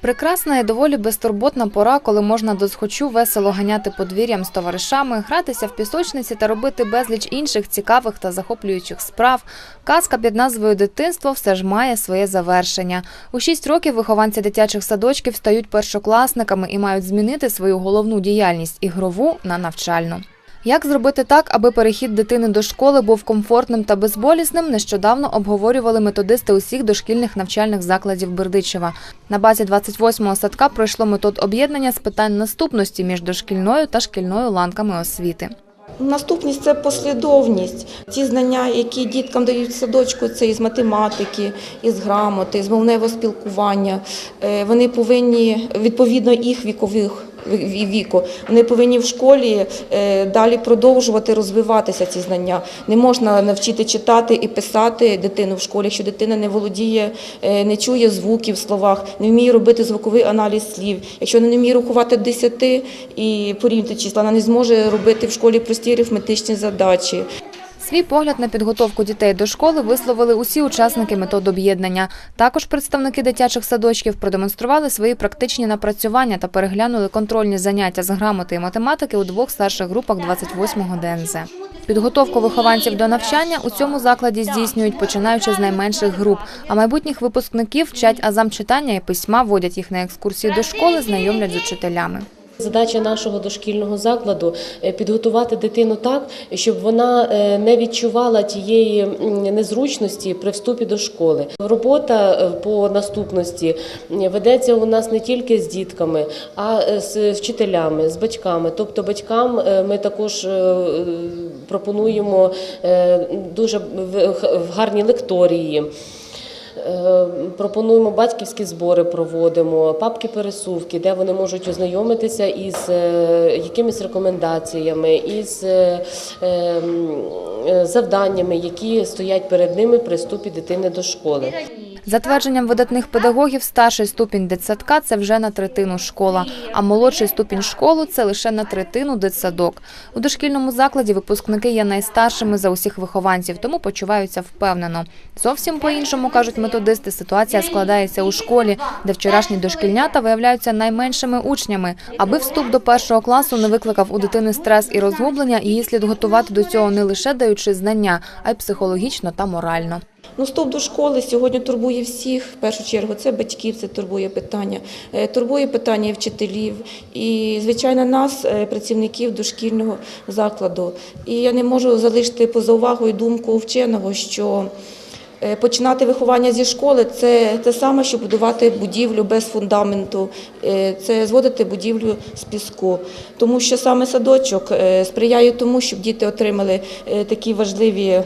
Прекрасна і доволі безтурботна пора, коли можна досхочу весело ганяти подвір'ям з товаришами, гратися в пісочниці та робити безліч інших цікавих та захоплюючих справ. Казка під назвою Дитинство все ж має своє завершення. У шість років вихованці дитячих садочків стають першокласниками і мають змінити свою головну діяльність ігрову на навчальну. Як зробити так, аби перехід дитини до школи був комфортним та безболісним, нещодавно обговорювали методисти усіх дошкільних навчальних закладів Бердичева. На базі 28-го садка пройшло метод об'єднання з питань наступності між дошкільною та шкільною ланками освіти. Наступність це послідовність. Ті знання, які діткам дають в садочку, це із математики, із грамоти, з мовневого спілкування. Е, Вони повинні відповідно їх вікових ві- віку. Вони повинні в школі е, далі продовжувати розвиватися ці знання. Не можна навчити читати і писати дитину в школі, якщо дитина не володіє, е, не чує звуків в словах, не вміє робити звуковий аналіз слів. Якщо вона не вміє рахувати 10 і порівняти числа, вона не зможе робити в школі прості арифметичні задачі. Свій погляд на підготовку дітей до школи висловили усі учасники метод об'єднання. Також представники дитячих садочків продемонстрували свої практичні напрацювання та переглянули контрольні заняття з грамоти і математики у двох старших групах 28-го ДНЗ. Підготовку вихованців до навчання у цьому закладі здійснюють починаючи з найменших груп, а майбутніх випускників вчать азам читання і письма, водять їх на екскурсії до школи, знайомлять з учителями. Задача нашого дошкільного закладу е, підготувати дитину так, щоб вона е, не відчувала тієї незручності при вступі до школи. Робота е, по наступності ведеться у нас не тільки з дітками, а з вчителями, з батьками. Тобто батькам ми також пропонуємо дуже гарні лекторії. Е, Пропонуємо батьківські збори, проводимо папки пересувки, де вони можуть ознайомитися із е, якимись рекомендаціями, із е, завданнями, які стоять перед ними при вступі дитини до школи. За твердженням видатних педагогів, старший ступінь дитсадка – це вже на третину школа, а молодший ступінь школу – це лише на третину дитсадок. У дошкільному закладі випускники є найстаршими за усіх вихованців, тому почуваються впевнено. Зовсім по-іншому, кажуть методисти, ситуація складається у школі, де вчорашні дошкільнята виявляються найменшими учнями. Аби вступ до першого класу не викликав у дитини стрес і розгублення, її слід готувати до цього не лише даючи знання, а й психологічно та морально. Ну, вступ до школи сьогодні турбує всіх. В першу чергу це батьків, це турбує питання, Е, турбує питання і вчителів і, звичайно, нас, е, працівників дошкільного закладу. І я не можу залишити поза увагою думку вченого, що е, починати виховання зі школи це те саме, що будувати будівлю без фундаменту, це зводити будівлю з піску. Тому що саме садочок сприяє тому, щоб діти отримали такі важливі.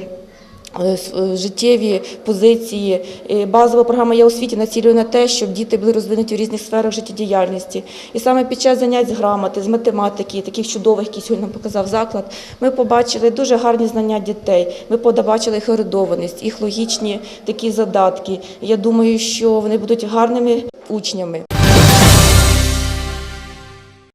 Е, е, життєві позиції. Е, Базова програма «Я у світі» націлює на те, щоб діти були розвинуті в різних сферах життєдіяльності. І саме під час занять з грамоти, з математики, таких чудових, які сьогодні нам показав заклад, ми побачили дуже гарні знання дітей. Ми побачили їх орієнтованість, їх логічні такі задатки. Я думаю, що вони будуть гарними учнями.